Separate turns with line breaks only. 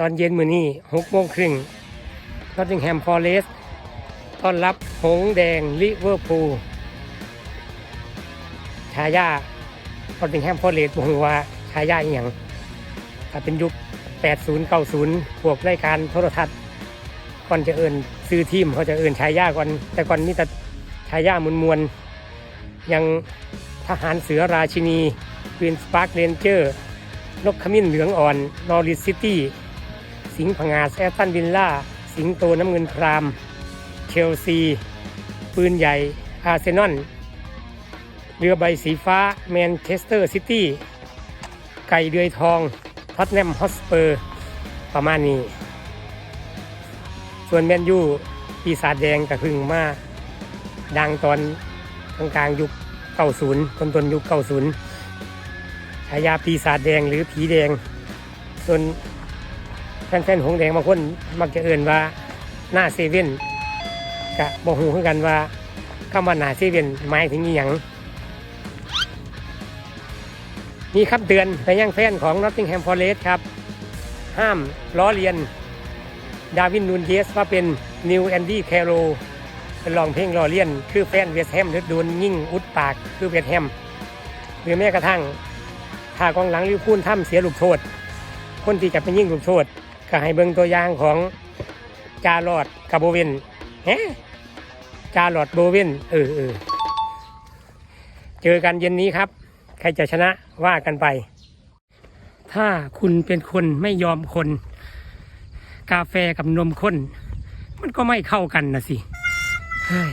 ตอนเย็นมื้อนี้หกโมงครึ่งนอตติงแฮมฟอเรสต้อนรับหงแดงลิเวอร์พูลชายานอตติงแฮมฟอเรสบอกว่าชายาอหย่างถ้าเป็นยุค 80 90 พวกรายการโทรทัศน์ก่อนจะเอินซื้อทีมเขาจะเอินชายาก่อน แต่ก่อนมีแต่ชายามวลมวลยังทหารเสือราชินีควีนสปาร์คเรนเจอร์นกขมิ้นเหลืองอ่อนนอริสซิตี้ สิงห์ผงาแอตตันวิลล่า สิงโตน้ำเงินคราม เชลซี ปืนใหญ่ อาร์เซนอล เรือใบสีฟ้า แมนเชสเตอร์ซิตี้ ไก่เดือยทอง ท็อตแนมฮอสเปอร์ ประมาณนี้ ส่วนแมนยูปีศาจแดงก็เพึ่งมาดังตอนกลางกลางๆยุคเก้าศูนย์ต้นต้นๆยุคเก้าศูนย์ฉายาปีศาจแดงหรือผีแดง ส่วน แฟนๆหงแดงบางคนมักจะเอ่นว่าหน้าเซเว่นกะบอกหูคือกันว่าคำว่าหน้าเซเว่นหมายถึงอหย่างมีคำเตือนไปยังแฟนของ Nottingham Forest ครับ ห้ามล้อเลียน ดาวินนูนเยสว่าเป็นนิวแอนดี้แคโรเป็นลองเพลงล้อเลียน คือแฟนเวสแฮมหรือโดนยิ่งอุดปากคือเวสแฮมหรือแม้กระทั่งถ้ากองหลังลิเวอร์พูลทำเสียลูกโทษ คนที่จะไปยิงลูกโทษก็ให้เบิ่งตัวอย่างของจาลอดกับโบเวนฮจาลอดโบเวนเออเออเจอกันเย็นนี้ครับ ใครจะชนะว่ากันไป ถ้าคุณเป็นคนไม่ยอมคน กาแฟกับนมข้น มันก็ไม่เข้ากันนะสิเฮ้ย